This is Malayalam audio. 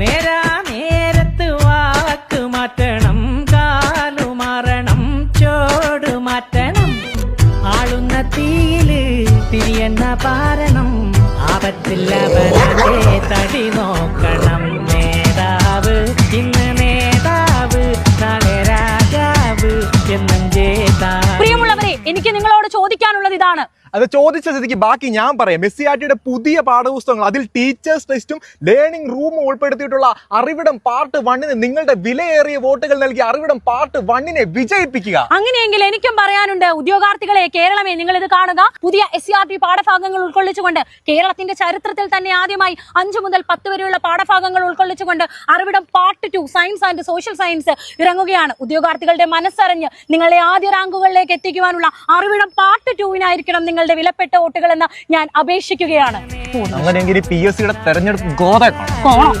നേരാ നേരത്ത് വാക്ക് മാറ്റണം കാലു മാറണം ചോട് മാറ്റണം. ആളുന്ന തീയിൽ തിരിയെന്ന പാരണം ആപത്തില്ലവരെ തടി നോക്കണം. നേതാവ് ഇന്ന് നേതാവ് നാളെ രാജാവ് എന്നും ജേതാവ്. പ്രിയമുള്ളവരെ എനിക്ക് നിങ്ങളോട് ചോദിക്കാനുള്ളത് ഇതാണ്. അത് ചോദിച്ച സ്ഥിതിക്ക് ബാക്കി ഞാൻ പറയാം. മെസ്സിയാറ്റിയുടെ പുതിയ പാഠപുസ്തകങ്ങൾ അതിൽ ടീച്ചേഴ്സ് ടെസ്റ്റും ലേണിംഗ് റൂമും ഉൾപ്പെടുത്തിയിട്ടുള്ള അറിവിടം പാർട്ട് വണ്ണിന് നിങ്ങളുടെ വിലയേറിയ വോട്ടുകൾ നൽകി അറിവിടം പാർട്ട് വണ്ണിനെ വിജയിപ്പിക്കുക. അങ്ങനെയെങ്കിൽ എനിക്കും പറയാനുണ്ട് ഉദ്യോഗാർത്ഥികളെ കേരളമേ നിങ്ങൾ ഇത് കാണുക. പുതിയ എസ് ആർ ടി പാഠഭാഗങ്ങൾ ഉൾക്കൊള്ളിച്ചുകൊണ്ട് കേരളത്തിന്റെ ചരിത്രത്തിൽ തന്നെ ആദ്യമായി അഞ്ചു മുതൽ പത്ത് വരെയുള്ള പാഠഭാഗങ്ങൾ ഉൾക്കൊള്ളിച്ചുകൊണ്ട് Arividam part two science and social science ഇറങ്ങുകയാണ്. ഉദ്യോഗാർത്ഥികളുടെ മനസ്സറിഞ്ഞ് നിങ്ങളെ ആദ്യ റാങ്കുകളിലേക്ക് എത്തിക്കുവാനുള്ള അറിവിടം പാർട്ട് ടുവിനായിരിക്കണം നിങ്ങളുടെ വിലപ്പെട്ട വോട്ടുകൾ എന്ന് ഞാൻ അപേക്ഷിക്കുകയാണ്. അങ്ങനെയെങ്കിൽ പി എസ് സിയുടെ തെരഞ്ഞെടുപ്പ് ഗോതക്കണം കോണം